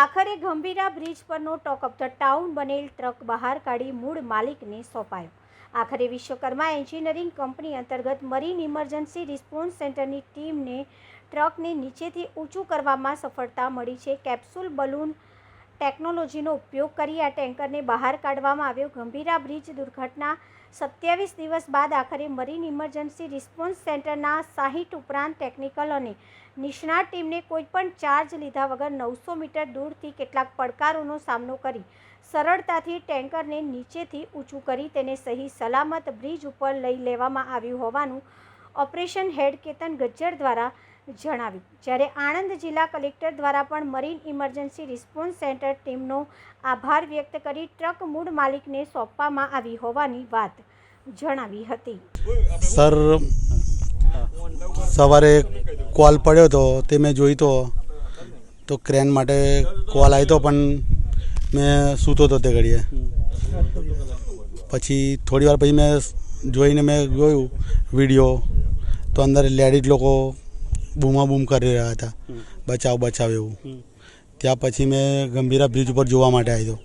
આખરે ગંભીરા બ્રિજ પરનો talk of the town બનેલ ટ્રક બહાર કાઢી મૂળ માલિકને સોંપાયો. આખરે વિશ્વકર્મા એન્જિનિયરિંગ કંપની અંતર્ગત મરીન ઇમરજન્સી રિસ્પોન્સ સેન્ટરની ટીમને ટ્રકને નીચેથી ઊંચું કરવામાં સફળતા મળી છે. કેપ્સ્યુલ બલૂન ટેકનોલોજીનો ઉપયોગ કરી આ ટેન્કરને બહાર કાઢવામાં આવ્યો. ગંભીરા બ્રિજ દુર્ઘટના સત્યાવીસ દિવસ બાદ આખરે મરીન ઇમરજન્સી રિસ્પોન્સ સેન્ટરના સાહીઠ ઉપરાંત ટેકનિકલ અને નિષ્ણાત ટીમને કોઈપણ ચાર્જ લીધા વગર નવસો મીટર દૂરથી કેટલાક પડકારોનો સામનો કરી સરળતાથી ટેન્કરને નીચેથી ઊંચું કરી તેને સહી સલામત બ્રિજ ઉપર લઈ લેવામાં આવ્યું હોવાનું ઓપરેશન હેડ કેતન ગજ્જર દ્વારા જણાવ્યું જ્યારે આણંદ જિલ્લા કલેક્ટર દ્વારા પણ મરીન ઇમરજન્સી રિસ્પોન્સ સેન્ટર ટીમનો આભાર વ્યક્ત કરી ટ્રક મૂળ માલિકને સોંપવામાં આવી હોવાની વાત જણાવી હતી. સર, સવારે કોલ પડ્યો હતો તે મેં જોઈ તો તો ક્રેન માટે કોલ આવ્યો હતો પણ મેં સૂતો હતો તે ઘડીએ. પછી થોડી વાર પછી મેં જોઈને મેં જોયું વીડિયો, તો અંદર લેડીઝ લોકો બૂમા બૂમ કરી રહ્યા હતા. બચાવ બચાવ એવું. ત્યાં પછી મેં ગંભીરા બ્રિજ ઉપર જોવા માટે આવ્યો.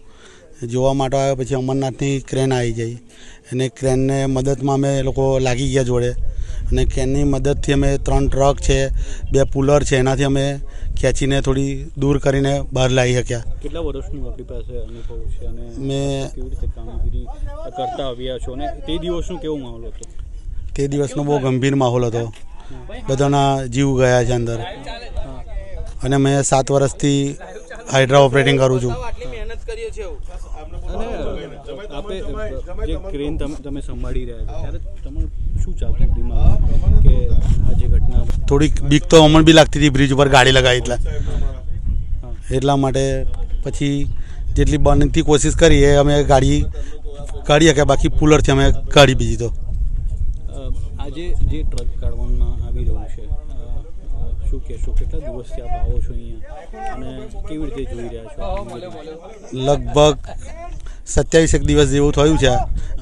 જોવા માટે આવ્યો પછી અમરનાથની ક્રેન આવી ગઈ. અને ક્રેનને મદદમાં અમે લોકો લાગી ગયા જોડે. અને ક્રેનની મદદથી અમે ત્રણ ટ્રક છે બે પુલર છે એનાથી અમે ખેંચીને થોડી દૂર કરીને બહાર લાવી શક્યા. કેટલા વર્ષનું આપણી પાસે અનુભવ છે અને મેં કેવી રીતે કામગીરી કરતા આવ્યા છો? અને તે દિવસનો કેવો માહોલ હતો? તે દિવસનો બહુ ગંભીર માહોલ હતો. બધાના જીવ ગયા છે અંદર. અને મેં સાત વર્ષથી હાઇડ્રા ઓપરેટિંગ કરું છું. આપે જે ક્રેન તમે તમે સંભાળી રહ્યા છો ત્યારે તમારું શું ચાલતું કે આ જે ઘટના થોડીક બીક તો અમણ બી લાગતી હતી બ્રિજ ઉપર ગાડી લગાવી એટલે. એટલા માટે પછી જેટલી બનતી કોશિશ કરી એ અમે ગાડી કાઢી શક્યા બાકી પુલરથી અમે કાઢી બીજી તો. આજે જે ટ્રક કાઢવામાં આવી રહ્યું છે શું કહેશો? કેટલા દિવસથી આપ આવો છો અહીંયા? અને કેવી રીતે જોઈ રહ્યા છો? લગભગ સત્યાવીસ એક દિવસ જેવું થયું છે.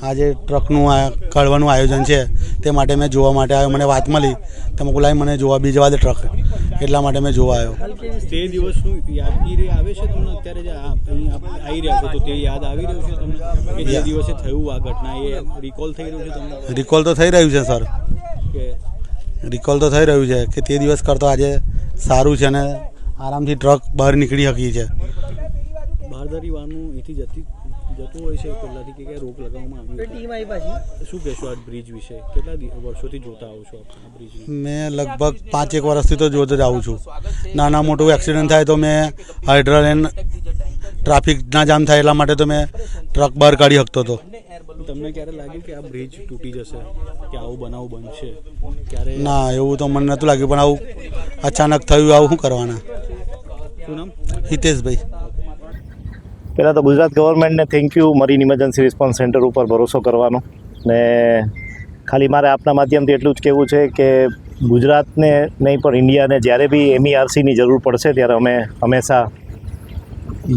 આજે ટ્રકનું આ કાઢવાનું આયોજન છે. તે માટે મેં જોવા માટે આવ્યો. મને વાત મળી. તમે બોલાવી મને જોવા બી જવા દે ટ્રક. એટલા માટે મેં જોવા આવ્યો. તે દિવસનું યાદગીરી આવે છે તમને? અત્યારે જે આવી રહ્યા છો તો તે યાદ આવી રહ્યું છે તમને? કે જે દિવસે થયું આ ઘટના એ રિકોલ થઈ રહ્યું છે તમને? રિકોલ તો થઈ રહ્યું છે સર રિકોલ તો થઈ રહ્યું છે કે તે દિવસ કરતો આજે સારું છે અને આરામથી ટ્રક બહાર નીકળી શકી છે. બારદારી વાહનું અહીંથી જતી જતું હોય છે પહેલાંથી કે રોક લગાવવામાં આવી પાછી? શું કહેશો આ બ્રિજ વિશે? કેટલા વર્ષોથી જોતા આવો છો આ બ્રિજ મેં લગભગ પાંચ એક વર્ષથી તો જોતો જ આવું છું. નાના મોટું એક્સિડન્ટ થાય તો મેં હાઇડ્રોલેન ટ્રાફિક ના જામ થાય એટલા માટે તો મેં ટ્રક બહાર કાઢી શકતો હતો તમને ક્યારે લાગ્યું કે આ બ્રિજ તૂટી જશે? કે આવું બનાવ બનશે? ક્યારે ના એવું તો મને નહોતું લાગ્યું પણ આવું અચાનક થયું આવું શું કરવાના? શું નામ? હિતેશભાઈ. પહેલાં તો Gujarat ગવર્મેન્ટને thank you marine emergency response centre ઉપર ભરોસો કરવાનો. ને ખાલી મારે આપના માધ્યમથી એટલું જ કહેવું છે કે ગુજરાતને નહીં પણ ઇન્ડિયાને જ્યારે બી એમઈઆરસીની જરૂર પડશે ત્યારે અમે હંમેશા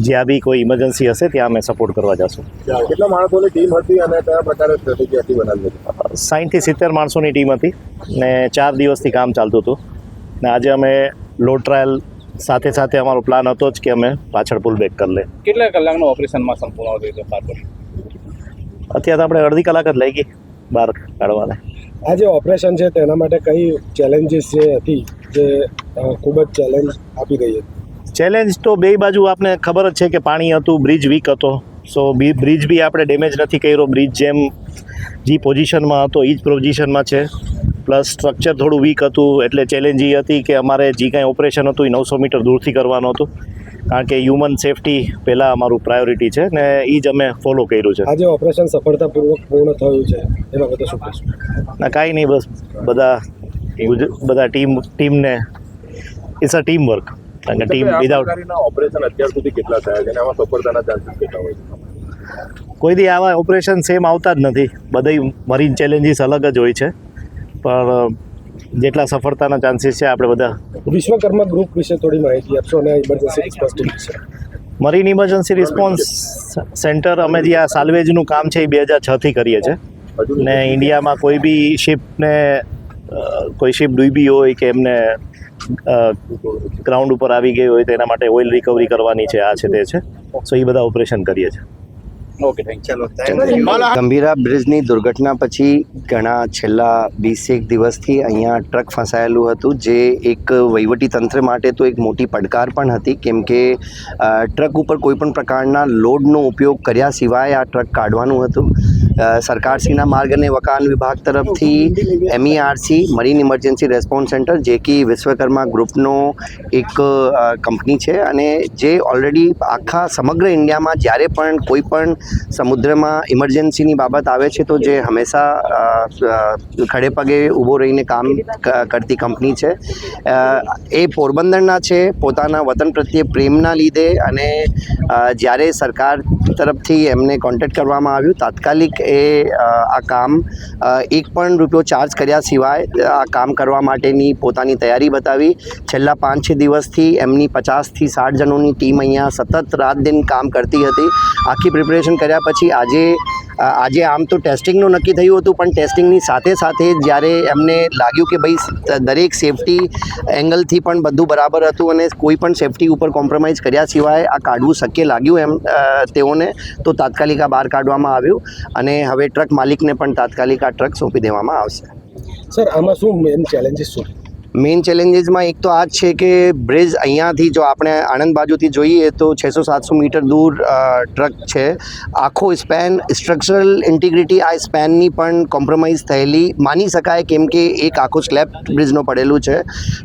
જ્યાં બી કોઈ ઇમરજન્સી હશે ત્યાં અમે સપોર્ટ કરવા જશું. કેટલા માણસોની ટીમ હતી અને કયા પ્રકારે સ્ટ્રેટેજી હતી બનાવી હતી સિત્તેર માણસોની ટીમ હતી ને ચાર દિવસથી કામ ચાલતું હતું. ને આજે અમે લોડ ટ્રાયલ સાથે સાથે અમારો પ્લાન હતો જ કે અમે પાછળ પુલ બેક કરી લે. કેટલા કલાકનું ઓપરેશનમાં સંપૂર્ણ થઈ પાર પડ્યું અત્યારે આપણે અડધી કલાક જ લઈ ગઈ બહાર કાઢવાને. આ જે ઓપરેશન છે તેના માટે કઈ ચેલેન્જીસ જે હતી જે ખૂબ જ ચેલેન્જ આપી રહી હતી ચેલેન્જ તો બે બાજુ આપને ખબર જ છે કે પાણી હતું બ્રિજ વીક હતો. સો બી બ્રિજ બી આપણે ડેમેજ નથી કર્યો. બ્રિજ જેમ જે પોઝિશનમાં હતો એ જ પોઝિશનમાં છે. પ્લસ સ્ટ્રક્ચર થોડું વીક હતું એટલે ચેલેન્જ એ હતી કે અમારે જે કાંઈ ઓપરેશન હતું એ નવસો મીટર દૂરથી કરવાનું હતું. કારણ કે હ્યુમન સેફટી પહેલાં અમારું પ્રાયોરિટી છે ને એ જ અમે ફોલો કર્યું છે. આજે ઓપરેશન સફળતાપૂર્વક પૂર્ણ થયું છે એના બધા શું કહેશું? ના કાંઈ નહીં બસ બધા બધા ટીમ ટીમને ઇટ્સ અ ટીમ વર્ક કારણ કે ટીમ વિધાઉટ ઓપરેશન અત્યાર સુધી કેટલા થયા છે અને આમાં સફળતાના ચાન્સીસ કેટલા હોય છે? કોઈ દી આવા ઓપરેશન સેમ આવતા જ નથી. બધા મરીન ચેલેન્જીસ અલગ જ હોય છે. પણ જેટલા સફળતાના ચાન્સીસ છે આપણે બધા. વિશ્વકર્મા ગ્રુપ વિશે થોડી માહિતી આપશો અને emergency response marine emergency response centre અમે જે આ સાલ્વેજનું કામ છે એ બે હજાર છથી કરીએ છીએ. ને ઇન્ડિયામાં કોઈ બી શિપને કોઈ શિપ ડૂબી હોય કે એમને ગ્રાઉન્ડ ઉપર આવી ગઈ હોય તો એના માટે ઓઇલ રિકવરી કરવાની છે આ છે તે છે. સો એ બધા ઓપરેશન કરીએ છીએ. ઓકે ગંભીરા બ્રિજની દુર્ઘટના પછી ઘણા છેલ્લા વીસેક દિવસથી અહીંયા ટ્રક ફસાયેલું હતું જે એક વહીવટી તંત્ર માટે તો એક મોટી પડકાર પણ હતી કેમ કે ટ્રક ઉપર કોઈ પણ પ્રકારના લોડનો ઉપયોગ કર્યા સિવાય આ ટ્રક કાઢવાનું હતું. સરકારશ્રીના માર્ગ અને વકાન વિભાગ તરફથી MERC marine emergency response centre જે કે વિશ્વકર્મા ગ્રુપનો એક કંપની છે. અને જે ઓલરેડી આખા સમગ્ર ઇન્ડિયામાં જ્યારે પણ કોઈ પણ સમુદ્રમાં ઇમરજન્સીની બાબત આવે છે, તો જે હંમેશા ખડે પગે ઊભો રહીને કામ કરતી કંપની છે. એ પોરબંદરના છે. પોતાના વતન પ્રત્યે પ્રેમના લીધે અને જ્યારે સરકાર તરફથી એમને કોન્ટેક્ટ કરવામાં આવ્યું. તાત્કાલિક એ આ કામ એક પણ રૂપિયો ચાર્જ કર્યા સિવાય આ કામ કરવા માટેની પોતાની તૈયારી બતાવી. છેલ્લા પાંચ છ દિવસથી એમની પચાસથી સાઠ જણોની ટીમ અહીંયા સતત રાત દિન કામ કરતી હતી. આખી પ્રિપરેશન કર્યા પછી આજે આજે આમ તો ટેસ્ટિંગનું નક્કી થયું હતું પણ ટેસ્ટિંગની સાથે સાથે જ્યારે એમને લાગ્યું કે ભાઈ દરેક સેફટી એંગલથી પણ બધું બરાબર હતું અને કોઈ પણ સેફટી ઉપર કોમ્પ્રોમાઇઝ કર્યા સિવાય આ કાઢવું શક્ય લાગ્યું એમ અ, તેઓને તો તાત્કાલિક આ બહાર કાઢવામાં આવ્યું અને હવે ટ્રક માલિકને પણ તાત્કાલિક આ ટ્રક સોંપી દેવામાં આવશે. સર, આમાં શું મેન ચેલેન્જીસ શું? મેઇન ચેલેન્જીસમાં એક તો આ જ છે કે બ્રિજ અહીંયાથી જો આપણે આણંદ બાજુથી જોઈએ તો છસો સાતસો મીટર દૂર ટ્રક છે. આખો સ્પેન સ્ટ્રક્ચરલ ઇન્ટિગ્રિટી આ સ્પેનની પણ કોમ્પ્રોમાઇઝ થયેલી. માની શકાય કેમ કે એક આખો સ્લેબ બ્રિજનો પડેલું છે.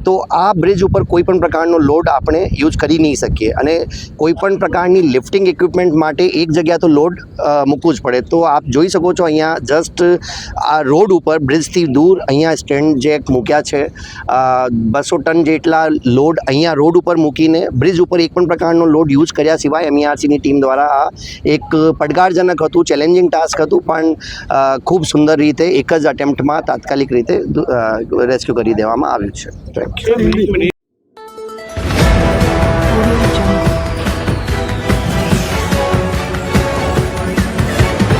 તો આ બ્રિજ ઉપર કોઈ પણ પ્રકારનો લોડ આપણે યુઝ કરી નહીં શકીએ. અને કોઈ પણ પ્રકારની લિફ્ટિંગ ઇક્વિપમેન્ટ માટે એક જગ્યા તો લોડ મૂકવું જ પડે. તો આપ જોઈ શકો છો અહીંયા જસ્ટ આ રોડ ઉપર બ્રિજથી દૂર અહીંયા સ્ટેન્ડ જેક મૂક્યા છે. બસો ટન જેટલા લોડ અહીંયા રોડ ઉપર મૂકીને બ્રિજ ઉપર એક પણ પ્રકારનો લોડ યુઝ કર્યા સિવાય એમઈઆરસીની ટીમ દ્વારા આ એક પડકારજનક હતું ચેલેન્જિંગ ટાસ્ક હતું, પણ ખૂબ સુંદર રીતે એક જ અટેમ્પ્ટમાં તાત્કાલિક રીતે રેસ્ક્યુ કરી દેવામાં આવ્યું છે. Thank you